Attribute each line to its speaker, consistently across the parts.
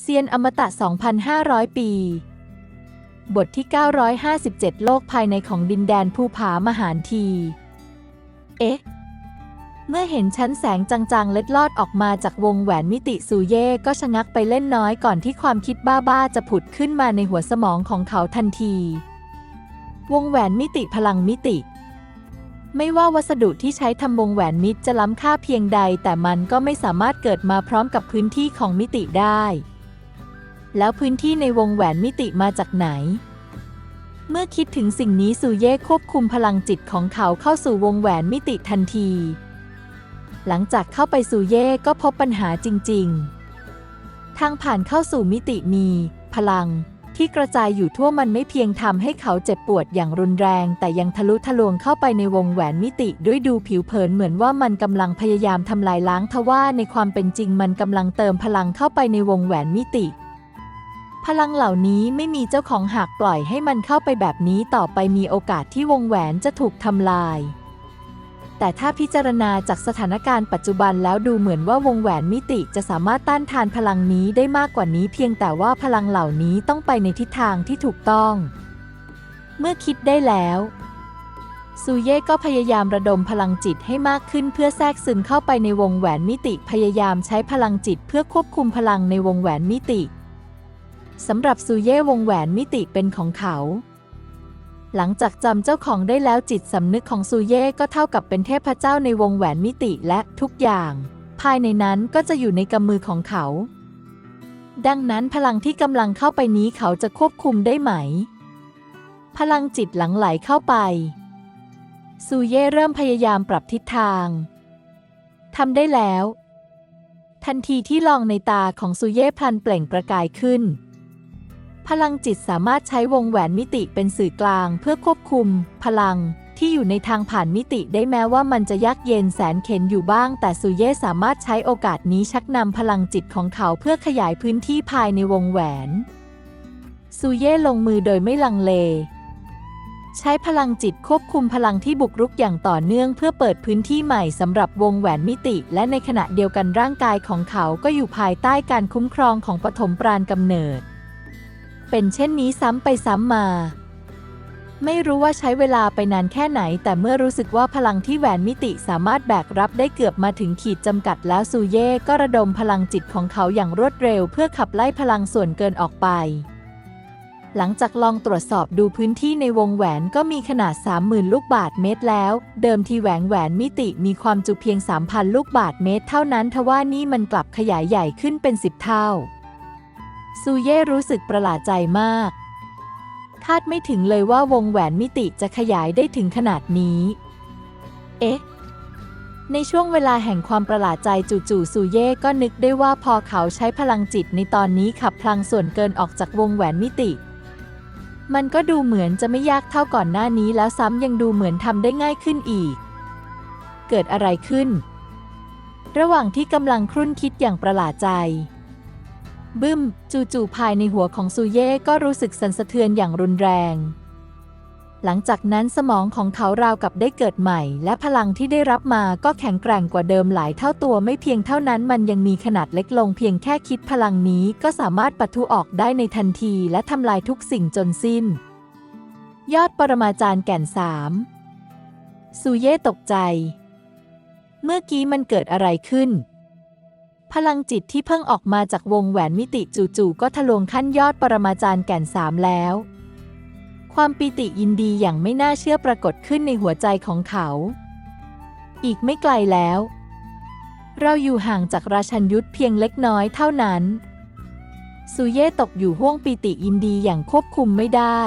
Speaker 1: เซียนอมตะ 2,500 ปี บทที่ 957 โลกภายในของดินแดนภูผามหานที เอ๊ะ เมื่อเห็นชั้นแสงจางๆ เล็ดลอดออกมาจากวงแหวนมิติซูเย่ก็ชะงักไปเล่นน้อยก่อนที่ความคิดบ้าๆ จะผุดขึ้นมาในหัวสมองของเขาทันที วงแหวนมิติพลังมิติไม่ว่าวัสดุที่ใช้ทำวงแหวนมิตรจะล้ำค่าเพียงใด แต่มันก็ไม่สามารถเกิดมาพร้อมกับพื้นที่ของมิติได้ แล้วพื้นที่ในวงแหวนมิติมาจากไหน เมื่อคิดถึงสิ่งนี้ซูเย่ควบคุมพลังจิตของเขาเข้าสู่วงแหวนมิติทันที หลังจากเข้าไปซูเย่ก็พบปัญหาจริง ๆ ทางผ่านเข้าสู่มิติมี พลังที่กระจายอยู่ทั่วมันไม่เพียงทำให้เขาเจ็บปวดอย่างรุนแรง แต่ยังทะลุทะลวงเข้าไปในวงแหวนมิติด้วยดูผิวเผินเหมือนว่ามันกำลังพยายามทำลายล้างทว่าในความเป็นจริงมันกำลังเติมพลังเข้าไปในวงแหวนมิติ พลังเหล่านี้ไม่มีเจ้าของหากปล่อยให้มันเข้าไปแบบนี้ต่อไปมีโอกาสที่วงแหวนจะถูกทำลาย แต่ถ้าพิจารณาจากสถานการณ์ปัจจุบันแล้วดูเหมือนว่าวงแหวนมิติจะสามารถต้านทานพลังนี้ได้มากกว่านี้ เพียงแต่ว่าพลังเหล่านี้ต้องไปในทิศทางที่ถูกต้อง เมื่อคิดได้แล้วซูเย่ก็พยายามระดมพลังจิตให้มากขึ้นเพื่อแทรกซึมเข้าไปในวงแหวนมิติ พยายามใช้พลังจิตเพื่อควบคุมพลังในวงแหวนมิติ สำหรับซูเย่วงแหวนมิติเป็นของเขา หลังจากจำเจ้าของได้แล้วจิตสำนึกของซูเย่ก็เท่ากับเป็นเทพเจ้าในวงแหวนมิติและทุกอย่าง ภายในนั้นก็จะอยู่ในกำมือของเขา ดังนั้นพลังที่กำลังเข้าไปนี้เขาจะควบคุมได้ไหม พลังจิตหลังไหลเข้าไป ซูเย่เริ่มพยายามปรับทิศทางทำได้แล้ว ทันทีที่ลองในตาของซูเย่พลันเปล่งประกายขึ้น พลังจิตสามารถใช้วงแหวนมิติเป็นสื่อกลาง เพื่อควบคุม พลัง ที่อยู่ในทางผ่านมิติได้แม้ว่ามันจะยากเย็นแสนเข็นอยู่บ้าง แต่ซูเย่สามารถใช้โอกาสนี้ชักนำพลังจิตของเขาเพื่อขยายพื้นที่ภายในวงแหวนซูเย่ลงมือโดยไม่ลังเล ใช้พลังจิตควบคุมพลังที่บุกรุกอย่างต่อเนื่องเพื่อเปิดพื้นที่ใหม่สำหรับวงแหวนมิติ และในขณะเดียวกันร่างกายของเขาก็อยู่ภายใต้การคุ้มครองของปฐมปราณกำเนิด เป็นเช่นนี้ซ้ำไปซ้ำมา ไม่รู้ว่าใช้เวลาไปนานแค่ไหน แต่เมื่อรู้สึกว่าพลังที่แหวนมิติสามารถแบกรับได้เกือบมาถึงขีดจำกัดแล้วซูเย่ก็ระดมพลังจิตของเขาอย่างรวดเร็ว เพื่อขับไล่พลังส่วนเกินออกไป หลังจากลองตรวจสอบดูพื้นที่ในวงแหวนก็มีขนาด 30,000 ลูกบาทเมตรแล้ว เดิมทีแหวนแหวนมิติมีความจุเพียง 3,000 ลูกบาทเมตร เท่านั้นทว่านี่มันกลับขยายใหญ่ขึ้นเป็น 10 เท่า ซูเย่รู้สึกประหลาดใจมาก คาดไม่ถึงเลยว่าวงแหวนมิติจะขยายได้ถึงขนาดนี้ เอ๊ะ ในช่วงเวลาแห่งความประหลาดใจจู่ๆซูเย่ก็นึกได้ว่าพอเขาใช้พลังจิตในตอนนี้ขับพลังส่วนเกินออกจากวงแหวนมิติ มันก็ดูเหมือนจะไม่ยากเท่าก่อนหน้านี้แล้วซ้ำยังดูเหมือนทำได้ง่ายขึ้นอีก เกิดอะไรขึ้น ระหว่างที่กำลังครุ่นคิดอย่างประหลาดใจ บึ้ม จู่ๆภายในหัวของซูเย่ก็รู้สึกสั่นสะเทือนอย่างรุนแรง หลังจากนั้นสมองของเขาราวกับได้เกิดใหม่ และพลังที่ได้รับมาก็แข็งแกร่งกว่าเดิมหลายเท่าตัวไม่เพียงเท่านั้นมันยังมีขนาดเล็กลงเพียงแค่คิดพลังนี้ก็สามารถปะทุออกได้ในทันทีและทำลายทุกสิ่งจนสิ้น ยอดปรมาจารย์แก่นสามซูเย่ตกใจ เมื่อกี้มันเกิดอะไรขึ้น พลังจิตที่เพิ่งออกมาจากวงแหวนมิติจู่ๆก็ทะลวงขั้นยอดปรมาจารย์แก่นสามแล้ว ความปิติยินดีอย่างไม่น่าเชื่อปรากฏขึ้นในหัวใจของเขา อีกไม่ไกลแล้ว เราอยู่ห่างจากราชันยุทธเพียงเล็กน้อยเท่านั้นซูเย่ตกอยู่ห้วงปิติยินดีอย่างควบคุมไม่ได้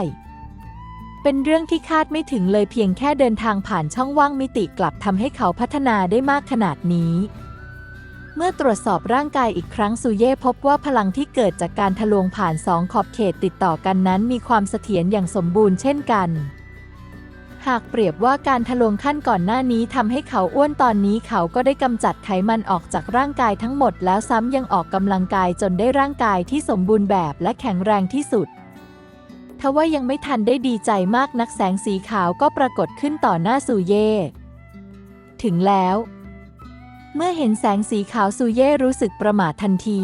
Speaker 1: เป็นเรื่องที่คาดไม่ถึงเลยเพียงแค่เดินทางผ่านช่องว่างมิติกลับทำให้เขาพัฒนาได้มากขนาดนี้ เมื่อตรวจสอบร่างกายอีกครั้งซูเย่พบว่าพลังที่เกิดจากการทะลวงผ่านสองขอบเขตติดต่อกันนั้นมีความเสถียรอย่างสมบูรณ์เช่นกัน หากเปรียบว่าการทะลวงขั้นก่อนหน้านี้ทำให้เขาอ้วนตอนนี้เขาก็ได้กำจัดไขมันออกจากร่างกายทั้งหมด แล้วซ้ำยังออกกำลังกายจนได้ร่างกายที่สมบูรณ์แบบและแข็งแรงที่สุดทว่ายังไม่ทันได้ดีใจมากนักแสงสีขาวก็ปรากฏขึ้นต่อหน้าซูเย่ถึงแล้ว เมื่อเห็นแสงสีขาวซูเย่รู้สึกประหม่าทันที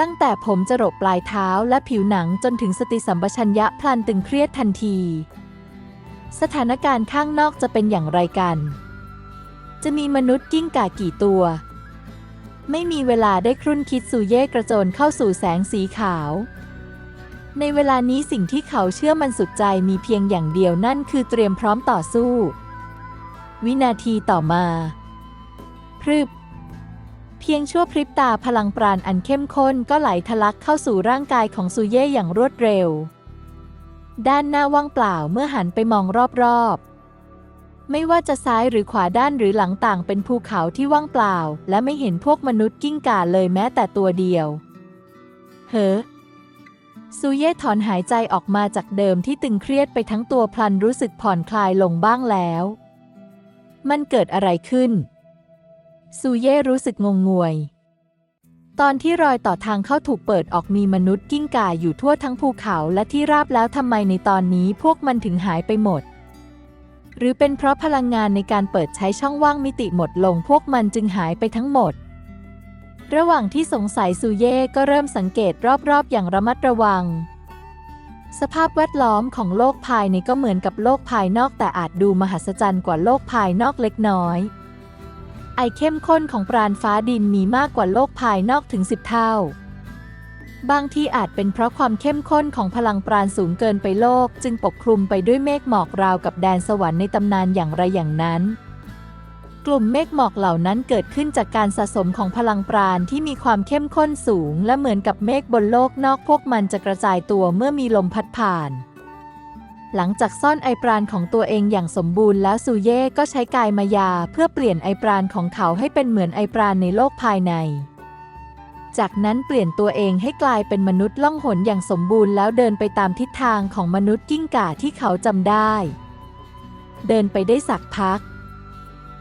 Speaker 1: ตั้งแต่ผมจะรบปลายเท้าและผิวหนังจนถึงสติสัมปชัญญะพลันตึงเครียดทันที สถานการณ์ข้างนอกจะเป็นอย่างไรกัน จะมีมนุษย์กิ้งก่ากี่ตัว ไม่มีเวลาได้ครุ่นคิดสู่เย่กระโจนเข้าสู่แสงสีขาว ในเวลานี้สิ่งที่เขาเชื่อมันสุดใจมีเพียงอย่างเดียวนั่นคือเตรียมพร้อมต่อสู้ วินาทีต่อมา พรึบ เพียงชั่วพริบตาพลังปราณอันเข้มข้นก็ไหลทะลักเข้าสู่ร่างกายของซูเย่อย่างรวดเร็ว ด้านหน้าว่างเปล่าเมื่อหันไปมองรอบๆ ไม่ว่าจะซ้ายหรือขวาด้านหรือหลังต่างเป็นภูเขาที่ว่างเปล่า และไม่เห็นพวกมนุษย์กิ้งก่าเลยแม้แต่ตัวเดียว เฮ้อซูเย่ถอนหายใจออกมาจากเดิมที่ตึงเครียดไปทั้งตัวพลันรู้สึกผ่อนคลายลงบ้างแล้ว มันเกิดอะไรขึ้น ซูเย่รู้สึกงงงวย ตอนที่รอยต่อทางเข้าถูกเปิดออกมีมนุษย์กิ้งก่าอยู่ทั่วทั้งภูเขาและที่ราบแล้วทำไมในตอนนี้พวกมันถึงหายไปหมด หรือเป็นเพราะพลังงานในการเปิดใช้ช่องว่างมิติหมดลงพวกมันจึงหายไปทั้งหมด ระหว่างที่สงสัยซูเย่ก็เริ่มสังเกตรอบๆ อย่างระมัดระวัง สภาพแวดล้อมของโลกภายในก็เหมือนกับโลกภายนอกแต่อาจดูมหัศจรรย์กว่าโลกภายนอกเล็กน้อย ไอเข้มข้นของปราณฟ้าดินมีมากกว่าโลกภายนอกถึงสิบเท่า บางที่อาจเป็นเพราะความเข้มข้นของพลังปราณสูงเกินไปโลก จึงปกคลุมไปด้วยเมฆหมอกราวกับแดนสวรรค์ในตำนานอย่างไรอย่างนั้น กลุ่มเมฆหมอกเหล่านั้นเกิดขึ้นจากการสะสมของพลังปราณที่มีความเข้มข้นสูง และเหมือนกับเมฆบนโลกนอกพวกมันจะกระจายตัวเมื่อมีลมพัดผ่าน หลังจากซ่อนไอปราณของตัวเองอย่างสมบูรณ์แล้วซูเย่ก็ใช้กายมายาเพื่อเปลี่ยนไอปราณของเขาให้เป็นเหมือนไอปราณในโลกภายใน จากนั้นเปลี่ยนตัวเองให้กลายเป็นมนุษย์ล่องหนอย่างสมบูรณ์แล้วเดินไปตามทิศทางของมนุษย์กิ้งก่าที่เขาจำได้ เดินไปได้สักพัก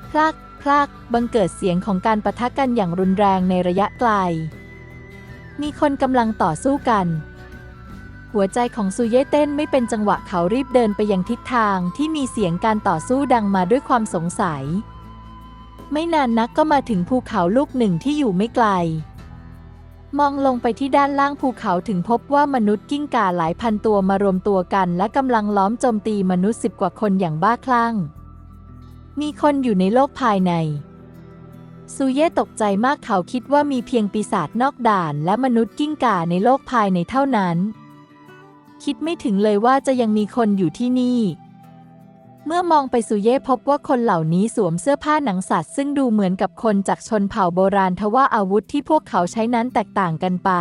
Speaker 1: พลักพลักบังเกิดเสียงของการประทะกันอย่างรุนแรงในระยะไกล มีคนกำลังต่อสู้กัน หัวใจของซูเย่เต้นไม่เป็นจังหวะเขารีบเดินไปยังทิศทางที่มีเสียงการต่อสู้ดังมาด้วยความสงสัย ไม่นานนักก็มาถึงภูเขาลูกหนึ่งที่อยู่ไม่ไกล มองลงไปที่ด้านล่างภูเขาถึงพบว่ามนุษย์กิ้งก่าหลายพันตัวมารวมตัวกันและกำลังล้อมโจมตีมนุษย์สิบกว่าคนอย่างบ้าคลั่ง มีคนอยู่ในโลกภายในซูเย่ตกใจมากเขาคิดว่ามีเพียงปีศาจนอกด่าน และมนุษย์กิ้งก่าในโลกภายในเท่านั้น คิดไม่ถึงเลยว่าจะยังมีคนอยู่ที่นี่ เมื่อมองไปซูเย่พบว่าคนเหล่านี้สวมเสื้อผ้าหนังสัตว์ซึ่งดูเหมือนกับคนจากชนเผ่าโบราณทว่าอาวุธที่พวกเขาใช้นั้นแตกต่างกันไป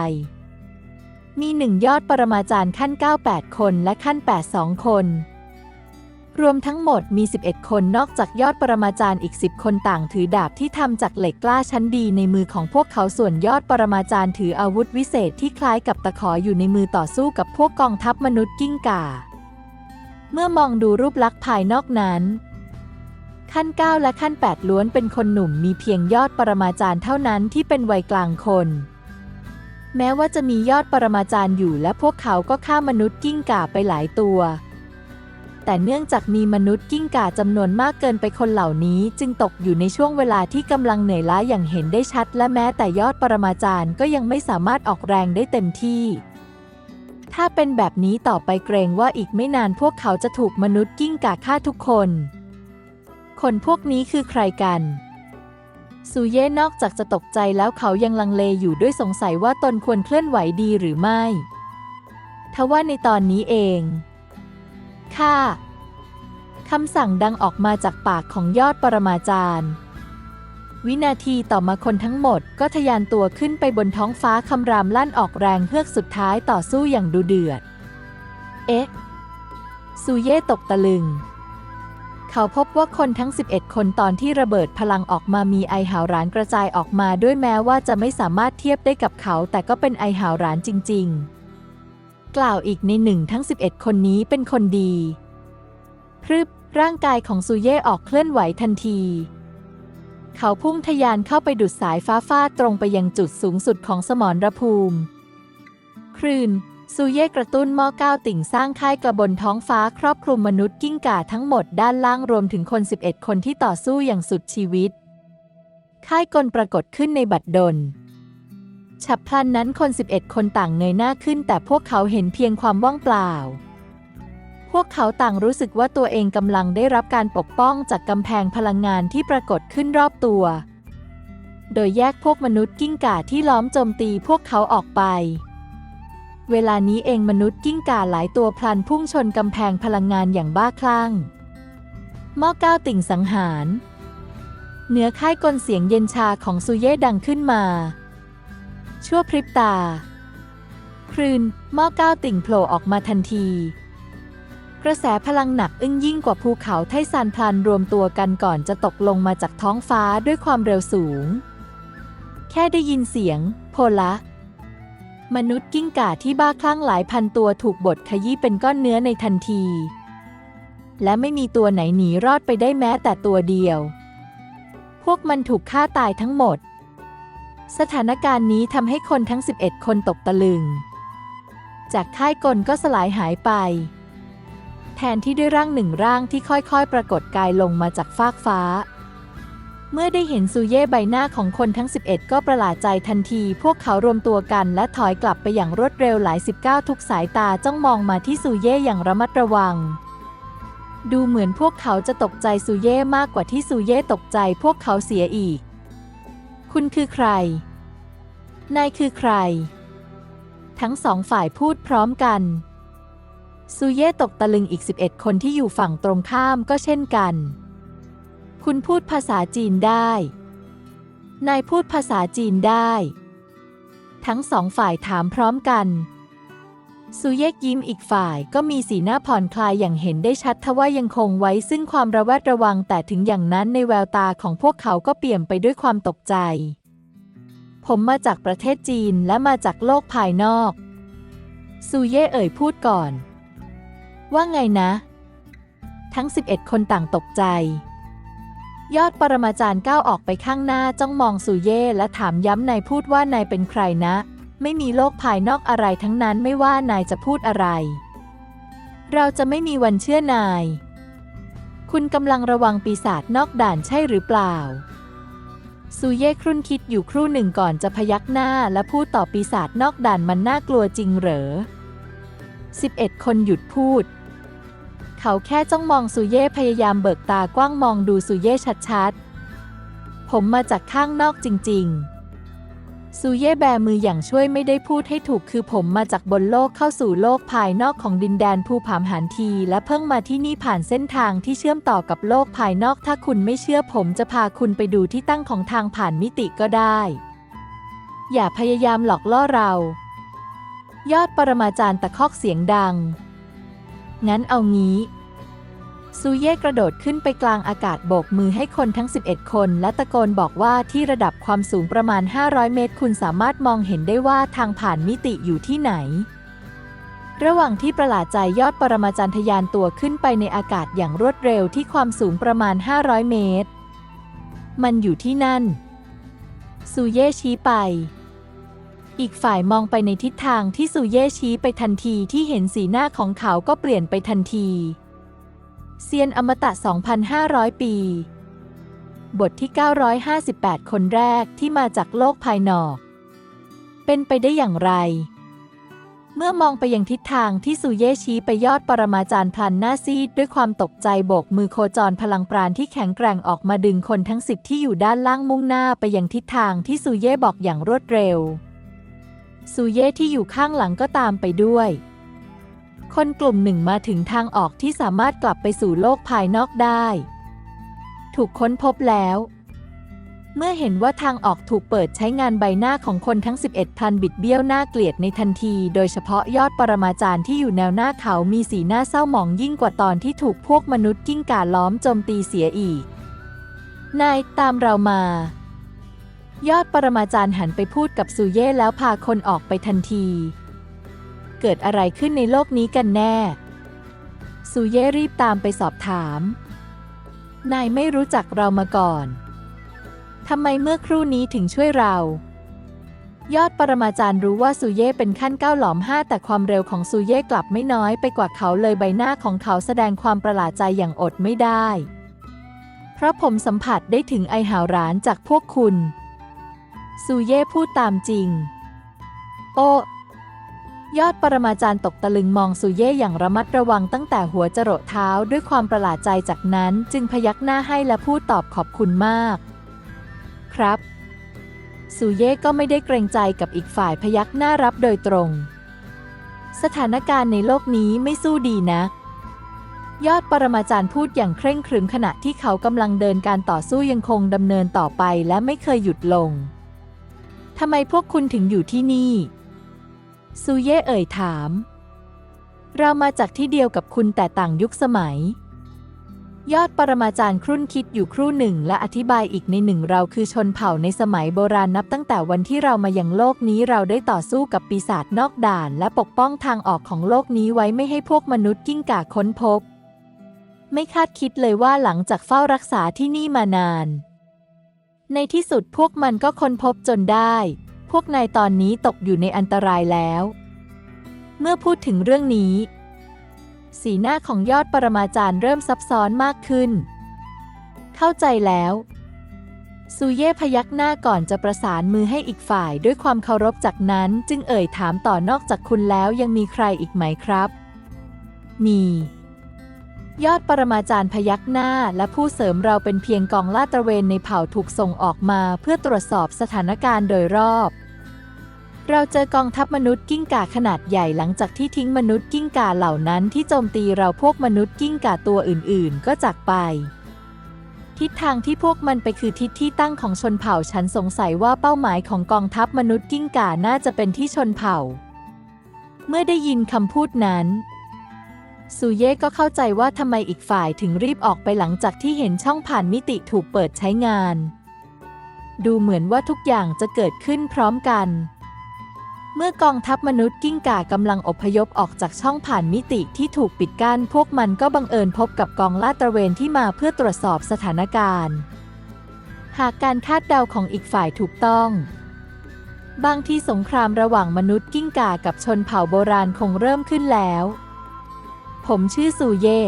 Speaker 1: มีหนึ่งยอดปรมาจารย์ขั้น 9 8 คนและขั้น 8 2 คน รวมทั้งหมดมี 11 คนนอกจากยอดปรมาจารย์อีก 10 คนต่างถือดาบที่ทำจากเหล็กกล้าชั้นดีในมือของพวกเขาส่วนยอดปรมาจารย์ถืออาวุธวิเศษที่คล้ายกับตะขออยู่ในมือต่อสู้กับพวกกองทัพมนุษย์กิ้งก่า เมื่อมองดูรูปลักษณ์ภายนอกนั้น ขั้น 9 และขั้น 8 ล้วนเป็นคนหนุ่มมีเพียงยอดปรมาจารย์เท่านั้นที่เป็นวัยกลางคนแม้ว่าจะมียอดปรมาจารย์อยู่และพวกเขาก็ฆ่ามนุษย์กิ้งก่าไปหลายตัว แต่เนื่องจากมีมนุษย์กิ้งก่าจำนวนมากเกินไปคนเหล่านี้ จึงตกอยู่ในช่วงเวลาที่กำลังเหนื่อยล้าอย่างเห็นได้ชัด และแม้แต่ยอดปรมาจารย์ก็ยังไม่สามารถออกแรงได้เต็มที่ ถ้าเป็นแบบนี้ต่อไปเกรงว่าอีกไม่นานพวกเขาจะถูกมนุษย์กิ้งก่าฆ่าทุกคน คนพวกนี้คือใครกันซูเย่นอกจากจะตกใจแล้วเขายังลังเลอยู่ด้วยสงสัยว่าตนควรเคลื่อนไหวดีหรือไม่ ทว่าในตอนนี้เอง ข้าคำสั่งดังออกมาจากปากของยอดปรมาจารย์ วินาทีต่อมาคนทั้งหมดก็ทะยานตัวขึ้นไปบนท้องฟ้าคำรามลั่นออกแรงเพื่อสุดท้ายต่อสู้อย่างดูเดือด เอ๊ะซูเย่ตกตะลึง เขาพบว่าคนทั้ง 11 คนตอนที่ระเบิดพลังออกมามีไอหาวรานกระจายออกมาด้วยแม้ว่าจะไม่สามารถเทียบได้กับเขา แต่ก็เป็นไอหาวรานจริง ๆ กล่าวอีกในหนึ่งทั้ง 11 คนนี้เป็นคนดีพรึบร่างกายของซูเย่ออกเคลื่อนไหวทันที เขาพุ่งทะยานเข้าไปดุดสายฟ้าฟาดตรงไปยังจุดสูงสุดของสมรภูมิ คลื่นซูเย่กระตุ้นหม้อก้าวติ่งสร้างค่ายกระบนท้องฟ้าครอบคลุมมนุษย์กิ้งก่าทั้งหมดด้านล่างรวมถึงคน 11 คนที่ต่อสู้อย่างสุดชีวิต ค่ายกลปรากฏขึ้นในบัดดล ฉับพลันนั้นคน 11 คนต่างเงยหน้าขึ้น แต่พวกเขาเห็นเพียงความว่างเปล่า พวกเขาต่างรู้สึกว่าตัวเองกำลังได้รับการปกป้องจากกำแพงพลังงานที่ปรากฏขึ้นรอบตัว โดยแยกพวกมนุษย์กิ้งก่าที่ล้อมโจมตีพวกเขาออกไป เวลานี้เองมนุษย์กิ้งก่าหลายตัวพลันพุ่งชนกำแพงพลังงานอย่างบ้าคลั่งหม้อก้าวติ่งสังหาร เหนือค่ายกลเสียงเย็นชาของซูเย่ดังขึ้นมา ชั่วพริบตาครืนหม้อก้าวติ่งโผล่ออกมาทันที กระแสพลังหนักอึ้งยิ่งกว่าภูเขาไทซานพลันรวมตัวกันก่อนจะตกลงมาจากท้องฟ้าด้วยความเร็วสูง แค่ได้ยินเสียง โพละ มนุษย์กิ้งก่าที่บ้าคลั่งหลายพันตัวถูกบดขยี้เป็นก้อนเนื้อในทันที และไม่มีตัวไหนหนีรอดไปได้แม้แต่ตัวเดียว พวกมันถูกฆ่าตายทั้งหมด สถานการณ์นี้ทำให้คนทั้ง 11 คนตกตะลึง จากค่ายกลก็สลายหายไป แทนที่ด้วยร่างหนึ่งร่างที่ค่อยๆ ปรากฏกายลงมาจากฟากฟ้า เมื่อได้เห็นซูเย่ใบหน้าของคนทั้ง 11 ก็ประหลาดใจทันที พวกเขารวมตัวกันและถอยกลับไปอย่างรวดเร็วหลาย 19 ทุกสายตาจ้องมองมาที่ซูเย่อย่างระมัดระวังดูเหมือนพวกเขาจะตกใจซูเย่มากกว่าที่ซูเย่ตกใจพวกเขาเสียอีก คุณคือใคร นายคือใคร ทั้งสองฝ่ายพูดพร้อมกัน ซูเย่ตกตะลึงอีก 11 คนที่อยู่ฝั่งตรงข้ามก็เช่นกัน คุณพูดภาษาจีนได้ นายพูดภาษาจีนได้ ทั้งสองฝ่ายถามพร้อมกัน ซูเยกยิ้มอีกฝ่ายก็มีสีหน้าผ่อนคลายอย่างเห็นได้ชัดทว่ายังคงไว้ซึ่งความระแวดระวังแต่ถึงอย่างนั้นในแววตาของพวกเขาก็เปี่ยมไปด้วยความตกใจ ผมมาจากประเทศจีนและมาจากโลกภายนอก ซูเย่เอ่ยพูดก่อน ว่าไงนะ ทั้ง 11 คนต่างตกใจ ยอดปรมาจารย์ก้าวออกไปข้างหน้าจ้องมองซูเย่และถามย้ำนายพูดว่านายเป็นใครนะ ไม่มีโลกภายนอกอะไรทั้งนั้นไม่ว่านายจะพูดอะไร เราจะไม่มีวันเชื่อนาย คุณกำลังระวังปีศาจนอกด่านใช่หรือเปล่า ซูเย่ครุ่นคิดอยู่ครู่หนึ่งก่อนจะพยักหน้าและพูดต่อปีศาจนอกด่านมันน่ากลัวจริงเหรอ 11 คนหยุดพูด เขาแค่จ้องมองซูเย่พยายามเบิกตากว้างมองดูซูเย่ชัดๆ ผมมาจากข้างนอกจริง ๆ ซูเย่แบมืออย่างช่วยไม่ได้พูดให้ถูกคือผมมาจากบนโลกเข้าสู่โลกภายนอกของดินแดนภูผามหันที และเพิ่งมาที่นี่ผ่านเส้นทางที่เชื่อมต่อกับโลกภายนอกถ้าคุณไม่เชื่อผมจะพาคุณไปดูที่ตั้งของทางผ่านมิติก็ได้ อย่าพยายามหลอกล่อเรา ยอดปรมาจารย์ตะคอกเสียงดัง งั้นเอางี้ ซูเย่กระโดดขึ้นไปกลางอากาศโบกมือให้คนทั้ง 11 คน และตะโกนบอกว่าที่ระดับความสูงประมาณ 500 เมตร คุณสามารถมองเห็นได้ว่าทางผ่านมิติอยู่ที่ไหน ระหว่างที่ประหลาดใจยอดปรมาจารย์ทยานตัวขึ้นไปในอากาศอย่างรวดเร็วที่ความสูงประมาณ 500 เมตร มันอยู่ที่นั่น ซูเย่ชี้ไปอีกฝ่ายมองไปในทิศทางที่ซูเย่ชี้ไปทันทีที่เห็นสีหน้าของเขาก็เปลี่ยนไปทันที เซียนอมตะ 2,500 ปี บทที่ 958 คนแรกที่มาจากโลกภายนอก เป็นไปได้อย่างไร เมื่อมองไปยังทิศทางที่ซูเย่ชี้ไปยอดปรมาจารย์พลันหน้าซีดด้วยความตกใจโบกมือโคจรพลังปราณที่แข็งแกร่งออกมาดึงคนทั้งสิบที่อยู่ด้านล่างมุ่งหน้าไปยังทิศทางที่ซูเย่บอกอย่างรวดเร็วซูเย่ที่อยู่ข้างหลังก็ตามไปด้วย คนกลุ่มหนึ่งมาถึงทางออกที่สามารถกลับไปสู่โลกภายนอกได้ ถูกค้นพบแล้ว เมื่อเห็นว่าทางออกถูกเปิดใช้งานใบหน้าของคนทั้ง 11พันบิดเบี้ยวหน้าเกลียดในทันที โดยเฉพาะยอดปรมาจารย์ที่อยู่แนวหน้าเขามีสีหน้าเศร้าหมองยิ่งกว่าตอนที่ถูกพวกมนุษย์กิ้งก่าล้อมโจมตีเสียอีก นายตามเรามา ยอดปรมาจารย์หันไปพูดกับซูเย่แล้วพาคนออกไปทันที เกิดอะไรขึ้นในโลกนี้กันแน่ ซูเย่รีบตามไปสอบถาม นายไม่รู้จักเรามาก่อน ทำไมเมื่อครู่นี้ถึงช่วยเรา ยอดปรมาจารย์รู้ว่าซูเย่เป็นขั้นเก้าหลอมห้าแต่ความเร็วของซูเย่กลับไม่น้อยไปกว่าเขาเลยใบหน้าของเขาแสดงความประหลาดใจอย่างอดไม่ได้ เพราะผมสัมผัสได้ถึงไอหาวหรานจากพวกคุณ ซูเย่พูดตามจริง โอ้ ยอดปรมาจารย์ตกตะลึงมองซูเย่อย่างระมัดระวังตั้งแต่หัวจรดเท้าด้วยความประหลาดใจจากนั้นจึงพยักหน้าให้และพูดตอบขอบคุณมาก ครับซูเย่ก็ไม่ได้เกรงใจกับอีกฝ่ายพยักหน้ารับโดยตรง สถานการณ์ในโลกนี้ไม่สู้ดีนะ ยอดปรมาจารย์พูดอย่างเคร่งครึมขณะที่เขากำลังเดินการต่อสู้ยังคงดำเนินต่อไปและไม่เคยหยุดลงทำไมพวกคุณถึงอยู่ที่นี่ ซูเย่เอ่ยถาม เรามาจากที่เดียวกับคุณแต่ต่างยุคสมัย ยอดปรมาจารย์ครุ่นคิดอยู่ครู่หนึ่งและอธิบายอีกในหนึ่งเราคือชนเผ่าในสมัยโบราณนับตั้งแต่วันที่เรามายังโลกนี้เราได้ต่อสู้กับปีศาจนอกด่าน และปกป้องทางออกของโลกนี้ไว้ไม่ให้พวกมนุษย์กิ้งก่าค้นพบ ไม่คาดคิดเลยว่าหลังจากเฝ้ารักษาที่นี่มานาน ในที่สุดพวกมันก็ค้นพบจนได้ พวกนายตอนนี้ตกอยู่ในอันตรายแล้ว เมื่อพูดถึงเรื่องนี้ สีหน้าของยอดปรมาจารย์เริ่มซับซ้อนมากขึ้น เข้าใจแล้วซูเย่พยักหน้าก่อนจะประสานมือให้อีกฝ่ายด้วยความเคารพจากนั้นจึงเอ่ยถามต่อนอกจากคุณแล้วยังมีใครอีกไหมครับ มี ยอดปรมาจารย์พยักหน้า และผู้เสริมเราเป็นเพียงกองลาดตระเวนในเผ่าถูกส่งออกมาเพื่อตรวจสอบสถานการณ์โดยรอบ เราเจอกองทัพมนุษย์กิ้งก่าขนาดใหญ่หลังจากที่ทิ้งมนุษย์กิ้งก่าเหล่านั้นที่โจมตีเราพวกมนุษย์กิ้งก่าตัวอื่น ๆ ก็จากไป ทิศทางที่พวกมันไปคือทิศที่ตั้งของชนเผ่าฉันสงสัยว่าเป้าหมายของกองทัพมนุษย์กิ้งก่าน่าจะเป็นที่ชนเผ่า เมื่อได้ยินคำพูดนั้น ซูเย่ก็เข้าใจว่าทำไมอีกฝ่ายถึงรีบออกไปหลังจากที่เห็นช่องผ่านมิติถูกเปิดใช้งาน ดูเหมือนว่าทุกอย่างจะเกิดขึ้นพร้อมกัน เมื่อกองทัพมนุษย์กิ้งก่ากำลังอพยพออกจากช่องผ่านมิติที่ถูกปิดกั้นพวกมันก็บังเอิญพบกับกองลาดตระเวนที่มาเพื่อตรวจสอบสถานการณ์ หากการคาดเดาของอีกฝ่ายถูกต้องบางที่สงครามระหว่างมนุษย์กิ้งก่ากับชนเผ่าโบราณคงเริ่มขึ้นแล้ว ผมชื่อซูเย่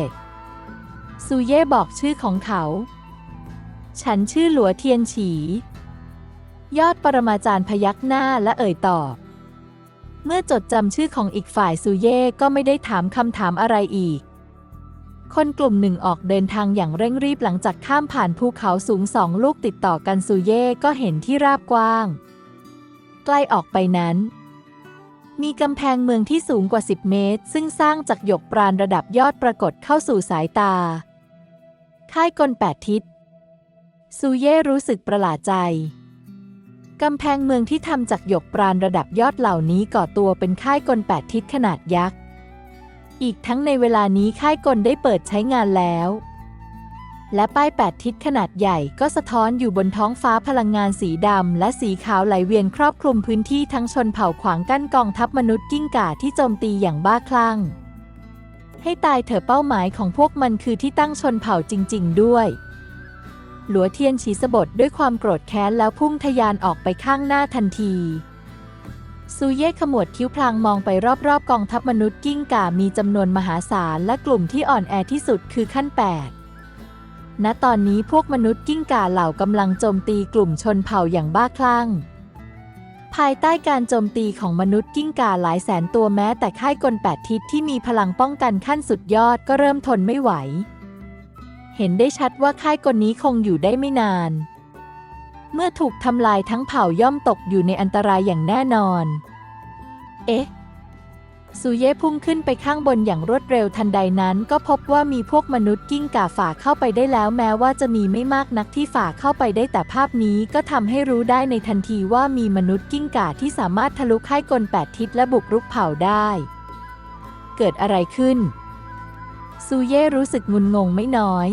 Speaker 1: ซูเย่บอกชื่อของเขา ฉันชื่อหลัวเทียนฉี ยอดปรมาจารย์พยักหน้าและเอ่ยตอบ เมื่อจดจำชื่อของอีกฝ่ายซูเย่ก็ไม่ได้ถามคำถามอะไรอีก คนกลุ่มหนึ่งออกเดินทางอย่างเร่งรีบหลังจากข้ามผ่านภูเขาสูงสองลูกติดต่อกันซูเย่ก็เห็นที่ราบกว้าง ใกล้ออกไปนั้น มีกำแพงเมืองที่สูงกว่า 10 เมตร ซึ่งสร้างจากหยกปราณระดับยอดปรากฏเข้าสู่สายตา ค่ายกลแปดทิศ ซูเย่รู้สึกประหลาดใจ กำแพงเมืองที่ทำจากหยกปราณระดับยอดเหล่านี้ก่อตัวเป็นค่ายกลแปดทิศขนาดยักษ์ อีกทั้งในเวลานี้ค่ายกลได้เปิดใช้งานแล้ว และป้ายแปดทิศขนาดใหญ่ก็สะท้อนอยู่บนท้องฟ้าพลังงานสีดำและสีขาวไหลเวียนครอบคลุมพื้นที่ทั้งชนเผ่าขวางกั้นกองทัพมนุษย์กิ้งก่าที่โจมตีอย่างบ้าคลั่ง ให้ตายเถอะเป้าหมายของพวกมันคือที่ตั้งชนเผ่าจริง ๆ ด้วย หลัวเทียนฉีสบดด้วยความโกรธแค้นแล้วพุ่งทะยานออกไปข้างหน้าทันทีซูเย่ขมวดคิ้วพลางมองไปรอบๆ กองทัพมนุษย์กิ้งก่ามีจำนวนมหาศาลและกลุ่มที่อ่อนแอที่สุดคือขั้น 8 ณตอนนี้พวกมนุษย์กิ้งก่าเหล่ากำลังโจมตีกลุ่มชนเผ่าอย่างบ้าคลั่ง ภายใต้การโจมตีของมนุษย์กิ้งก่าหลายแสนตัวแม้แต่ค่ายกลแปดทิศที่มีพลังป้องกันขั้นสุดยอดก็เริ่มทนไม่ไหว เห็นได้ชัดว่าค่ายกลนี้คงอยู่ได้ไม่นาน เมื่อถูกทำลายทั้งเผ่าย่อมตกอยู่ในอันตรายอย่างแน่นอน เอ๊ะ ซูเย่พุ่งขึ้นไปข้างบนอย่างรวดเร็วทันใดนั้น ก็พบว่ามีพวกมนุษย์กิ้งก่าฝ่าเข้าไปได้แล้วแม้ว่าจะมีไม่มากนักที่ฝ่าเข้าไปได้แต่ภาพนี้ก็ทำให้รู้ได้ในทันทีว่ามีมนุษย์กิ้งก่าที่สามารถทะลุค่ายกลแปดทิศและบุกรุกเผ่าได้ เกิดอะไรขึ้น ซูเย่รู้สึกงุนงงไม่น้อย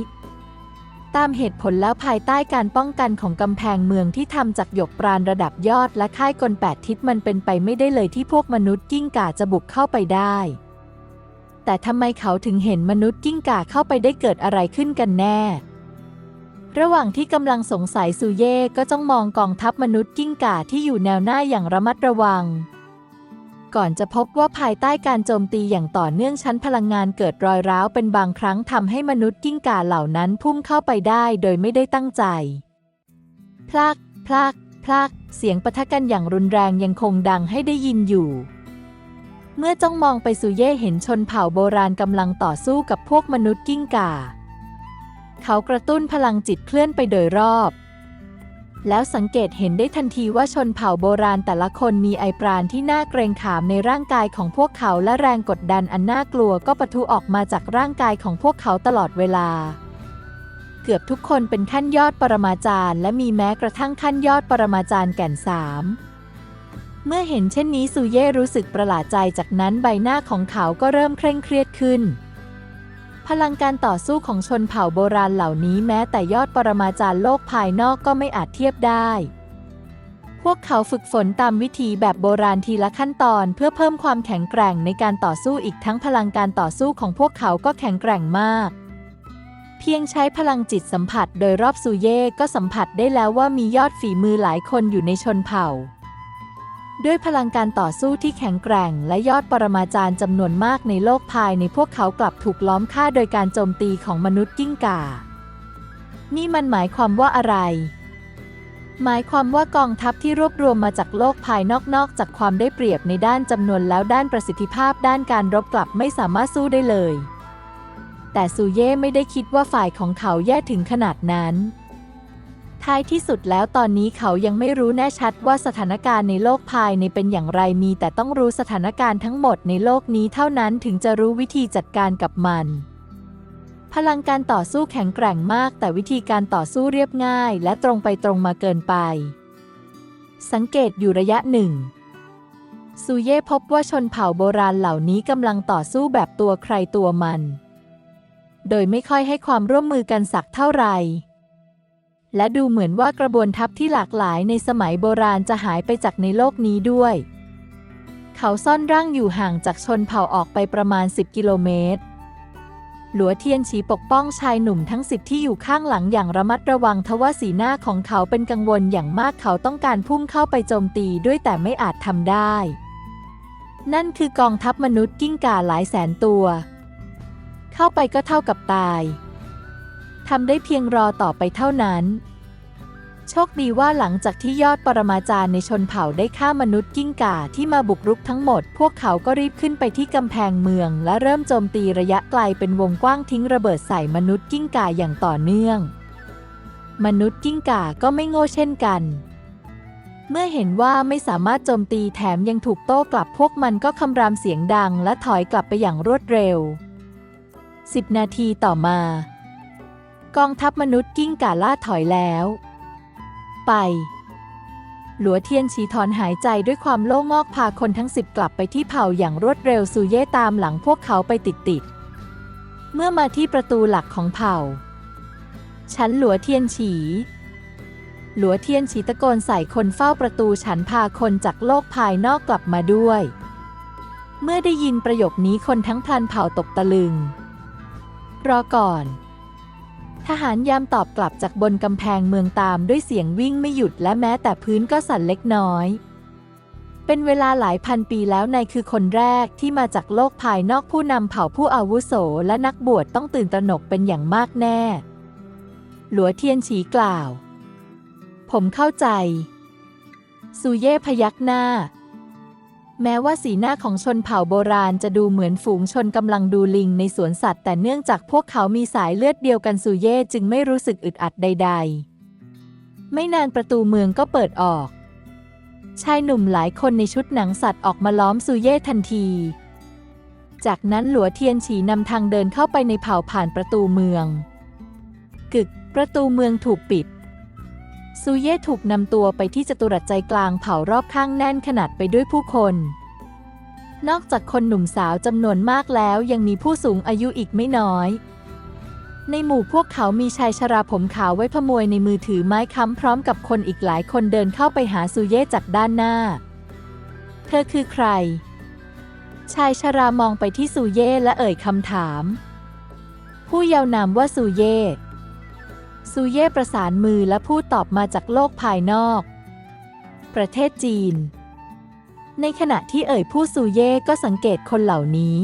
Speaker 1: ตามเหตุผลแล้วภายใต้การป้องกันของกำแพงเมืองที่ทำจากหยกปราณระดับยอดและค่ายกลแปดทิศมันเป็นไปไม่ได้เลยที่พวกมนุษย์กิ้งก่าจะบุกเข้าไปได้ แต่ทำไมเขาถึงเห็นมนุษย์กิ้งก่าเข้าไปได้เกิดอะไรขึ้นกันแน่ ระหว่างที่กำลังสงสัยซูเย่ก็จ้องมองกองทัพมนุษย์กิ้งก่าที่อยู่แนวหน้าอย่างระมัดระวัง ก่อนจะพบว่าภายใต้การโจมตีอย่างต่อเนื่องชั้นพลังงานเกิดรอยร้าวเป็นบางครั้งทำให้มนุษย์กิ้งก่าเหล่านั้นพุ่งเข้าไปได้โดยไม่ได้ตั้งใจ พลัก พลัก พลากเสียงปะทะกันอย่างรุนแรงยังคงดังให้ได้ยินอยู่ เมื่อจ้องมองไปสุเย่เห็นชนเผ่าโบราณกำลังต่อสู้กับพวกมนุษย์กิ้งก่า เขากระตุ้นพลังจิตเคลื่อนไปโดยรอบ แล้วสังเกตเห็นได้ทันทีว่าชนเผ่าโบราณแต่ละคนมีไอปราณที่น่าเกรงขามในร่างกายของพวกเขาและแรงกดดันอันน่ากลัวก็ปะทุออกมาจากร่างกายของพวกเขาตลอดเวลา เกือบทุกคนเป็นขั้นยอดปรมาจารย์และมีแม้กระทั่งขั้นยอดปรมาจารย์แก่นสามเมื่อเห็นเช่นนี้ซูเย่รู้สึกประหลาดใจจากนั้นใบหน้าของเขาก็เริ่มเคร่งเครียดขึ้น พลังการต่อสู้ของชนเผ่าโบราณเหล่านี้แม้แต่ยอดปรมาจารย์โลกภายนอกก็ไม่อาจเทียบได้ พวกเขาฝึกฝนตามวิธีแบบโบราณทีละขั้นตอนเพื่อเพิ่มความแข็งแกร่งในการต่อสู้อีกทั้งพลังการต่อสู้ของพวกเขาก็แข็งแกร่งมาก เพียงใช้พลังจิตสัมผัสโดยรอบซูเย่ก็สัมผัสได้แล้วว่ามียอดฝีมือหลายคนอยู่ในชนเผ่า ด้วยพลังการต่อสู้ที่แข็งแกร่ง และยอดปรมาจารย์จำนวนมากในโลกภายในพวกเขากลับถูกล้อมฆ่าโดยการโจมตีของมนุษย์กิ้งก่า นี่มันหมายความว่าอะไร หมายความว่ากองทัพที่รวบรวมมาจากโลกภายนอกนอกจากความได้เปรียบในด้านจำนวนแล้วด้านประสิทธิภาพด้านการรบกลับไม่สามารถสู้ได้เลย แต่ซูเย่ไม่ได้คิดว่าฝ่ายของเขาแย่ถึงขนาดนั้น ท้ายที่สุดแล้วตอนนี้เขายังไม่รู้แน่ชัดว่าสถานการณ์ในโลกภายในเป็นอย่างไรมี แต่ต้องรู้สถานการณ์ทั้งหมดในโลกนี้เท่านั้นถึงจะรู้วิธีจัดการกับมัน พลังการต่อสู้แข็งแกร่งมาก แต่วิธีการต่อสู้เรียบง่าย และตรงไปตรงมาเกินไป สังเกตอยู่ระยะหนึ่งซูเย่พบว่าชนเผ่าโบราณเหล่านี้กำลังต่อสู้แบบตัวใครตัวมัน โดยไม่ค่อยให้ความร่วมมือกันสักเท่าไหร่ และดูเหมือนว่ากระบวนทัพที่หลากหลายในสมัยโบราณจะหายไปจากในโลกนี้ด้วย เขาซ่อนร่างอยู่ห่างจากชนเผ่าออกไปประมาณ 10 กิโลเมตร หลัวเทียนฉีปกป้องชายหนุ่มทั้งสิบที่อยู่ข้างหลังอย่างระมัดระวังทว่าสีหน้าของเขาเป็นกังวลอย่างมากเขาต้องการพุ่งเข้าไปโจมตีด้วยแต่ไม่อาจทำได้ นั่นคือกองทัพมนุษย์กิ้งก่าหลายแสนตัว เข้าไปก็เท่ากับตาย ทำได้เพียงรอต่อไปเท่านั้น โชคดีว่าหลังจากที่ยอดปรมาจารย์ในชนเผ่าได้ฆ่ามนุษย์กิ้งก่าที่มาบุกรุกทั้งหมด พวกเขาก็รีบขึ้นไปที่กำแพงเมือง และเริ่มโจมตีระยะไกลเป็นวงกว้างทิ้งระเบิดใส่มนุษย์กิ้งก่าอย่างต่อเนื่อง มนุษย์กิ้งก่าก็ไม่โง่เช่นกันเมื่อเห็นว่าไม่สามารถโจมตีแถมยังถูกโต้กลับพวกมันก็คำรามเสียงดังและถอยกลับไปอย่างรวดเร็ว 10 นาทีต่อมา กองทัพมนุษย์กิ้งก่าล่าถอยแล้ว ไป หลัวเทียนฉีถอนหายใจด้วยความโล่งอกพาคนทั้งสิบกลับไปที่เผ่าอย่างรวดเร็วซูเย่ตามหลังพวกเขาไปติดๆ เมื่อมาที่ประตูหลักของเผ่า ฉันหลัวเทียนฉีหลัวเทียนฉีตะโกนใส่คนเฝ้าประตูฉันพาคนจากโลกภายนอกกลับมาด้วย เมื่อได้ยินประโยคนี้คนทั้งพลันเผ่าตกตะลึง รอก่อน ทหารยามตอบกลับจากบนกำแพงเมืองตามด้วยเสียงวิ่งไม่หยุดและแม้แต่พื้นก็สั่นเล็กน้อย เป็นเวลาหลายพันปีแล้วนายคือคนแรกที่มาจากโลกภายนอกผู้นำเผ่าผู้อาวุโสและนักบวชต้องตื่นตระหนกเป็นอย่างมากแน่ หลัวเทียนฉีกล่าว ผมเข้าใจ ซูเย่พยักหน้า แม้ว่าสีหน้าของชนเผ่าโบราณจะดูเหมือนฝูงชนกำลังดูลิงในสวนสัตว์ แต่เนื่องจากพวกเขามีสายเลือดเดียวกันซูเย่จึงไม่รู้สึกอึดอัดใด ๆ ไม่นานประตูเมืองก็เปิดออก ชายหนุ่มหลายคนในชุดหนังสัตว์ออกมาล้อมซูเย่ทันที จากนั้นหลัวเทียนฉีนำทางเดินเข้าไปในเผ่าผ่านประตูเมือง กึก ประตูเมืองถูกปิด ซูเย่ถูกนำตัวไปที่จตุรัสใจกลางเผารอบข้างแน่นขนาดไปด้วยผู้คน นอกจากคนหนุ่มสาวจำนวนมากแล้วยังมีผู้สูงอายุอีกไม่น้อย ในหมู่พวกเขามีชายชราผมขาวไว้พมวยในมือถือไม้ค้ำพร้อมกับคนอีกหลายคนเดินเข้าไปหาซูเย่จากด้านหน้า เธอคือใคร ชายชรามองไปที่ซูเย่และเอ่ยคำถาม ผู้เยาวนามว่าซูเย่ ซูเย่ประสานมือและพูดตอบมาจากโลกภายนอก ประเทศจีน ในขณะที่เอ่ยผู้ซูเย่ก็สังเกตคนเหล่านี้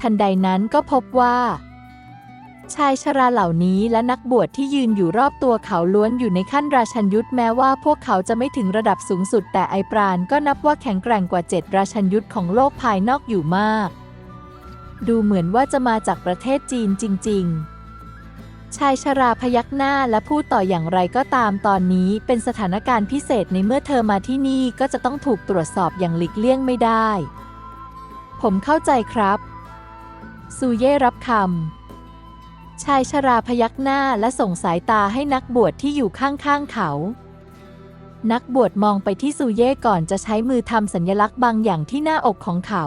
Speaker 1: ทันใดนั้นก็พบว่า ชายชราเหล่านี้และนักบวชที่ยืนอยู่รอบตัวเขาล้วนอยู่ในขั้นราชันยุทธแม้ว่าพวกเขาจะไม่ถึงระดับสูงสุด แต่ไอปราณก็นับว่าแข็งแกร่งกว่าเจ็ดราชันยุทธของโลกภายนอกอยู่มาก ดูเหมือนว่าจะมาจากประเทศจีนจริง ๆ ชายชราพยักหน้าและพูดต่ออย่างไรก็ตามตอนนี้เป็นสถานการณ์พิเศษในเมื่อเธอมาที่นี่ก็จะต้องถูกตรวจสอบอย่างหลีกเลี่ยงไม่ได้ ผมเข้าใจครับซูเย่รับคำชายชราพยักหน้าและส่งสายตาให้นักบวชที่อยู่ข้างๆเขา นักบวชมองไปที่ซูเย่ก่อนจะใช้มือทำสัญลักษณ์บางอย่างที่หน้าอกของเขา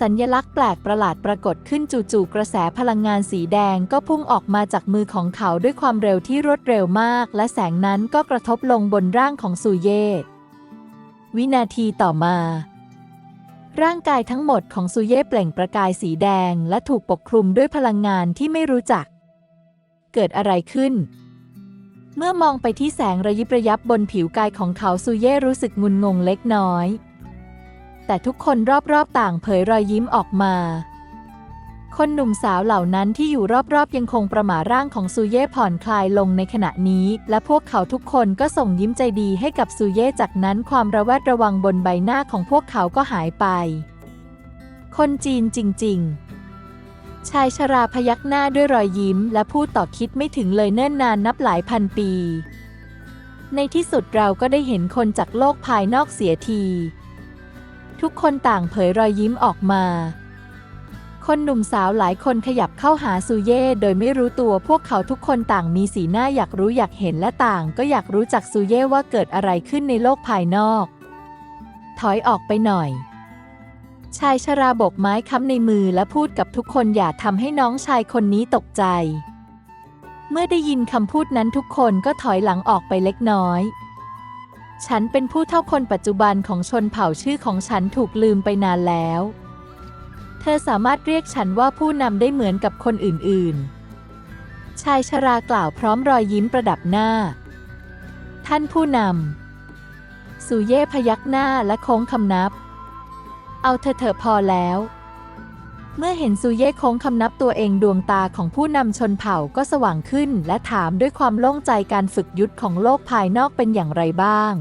Speaker 1: สัญลักษณ์แปลกประหลาดปรากฏขึ้นจู่ๆกระแสพลังงานสีแดงก็พุ่งออกมาจากมือของเขาด้วยความเร็วที่รวดเร็วมาก และแสงนั้นก็กระทบลงบนร่างของซูเย่วินาทีต่อมา ร่างกายทั้งหมดของซูเย่เปล่งประกายสีแดงและถูกปกคลุมด้วยพลังงานที่ไม่รู้จัก เกิดอะไรขึ้น เมื่อมองไปที่แสงระยิบระยับบนผิวกายของเขาซูเย่รู้สึกงุนงงเล็กน้อย แต่ทุกคนรอบๆต่างเผยรอยยิ้มออกมา คนหนุ่มสาวเหล่านั้นที่อยู่รอบๆยังคงประหม่าร่างของซูเย่ผ่อนคลายลงในขณะนี้ และพวกเขาทุกคนก็ส่งยิ้มใจดีให้กับซูเย่จากนั้นความระแวดระวังบนใบหน้าของพวกเขาก็หายไป คนจีนจริง ๆชายชราพยักหน้าด้วยรอยยิ้ม และพูดต่อคิดไม่ถึงเลยเนิ่นนานนับหลายพันปี ในที่สุดเราก็ได้เห็นคนจากโลกภายนอกเสียที ทุกคนต่างเผยรอยยิ้มออกมา คนหนุ่มสาวหลายคนขยับเข้าหาซูเย่โดยไม่รู้ตัวพวกเขาทุกคนต่างมีสีหน้าอยากรู้อยากเห็นและต่างก็อยากรู้จักซูเย่ว่าเกิดอะไรขึ้นในโลกภายนอก ถอยออกไปหน่อยชายชราบกไม้ค้ำในมือและพูดกับทุกคนอย่าทำให้น้องชายคนนี้ตกใจ เมื่อได้ยินคำพูดนั้นทุกคนก็ถอยหลังออกไปเล็กน้อย ฉันเป็นผู้เท่าคนปัจจุบันของชนเผ่าชื่อของฉันถูกลืมไปนานแล้ว เธอสามารถเรียกฉันว่าผู้นำได้เหมือนกับคนอื่นๆ ชายชรากล่าวพร้อมรอยยิ้มประดับหน้า ท่านผู้นำ สุเย่พยักหน้าและโค้งคำนับ เอาเธอเถอะพอแล้ว เมื่อเห็นซูเย่โค้งคำนับตัวเองดวงตาของผู้นำชนเผ่าก็สว่างขึ้น และถามด้วยความโล่งใจการฝึกยุทธของโลกภายนอกเป็นอย่างไรบ้าง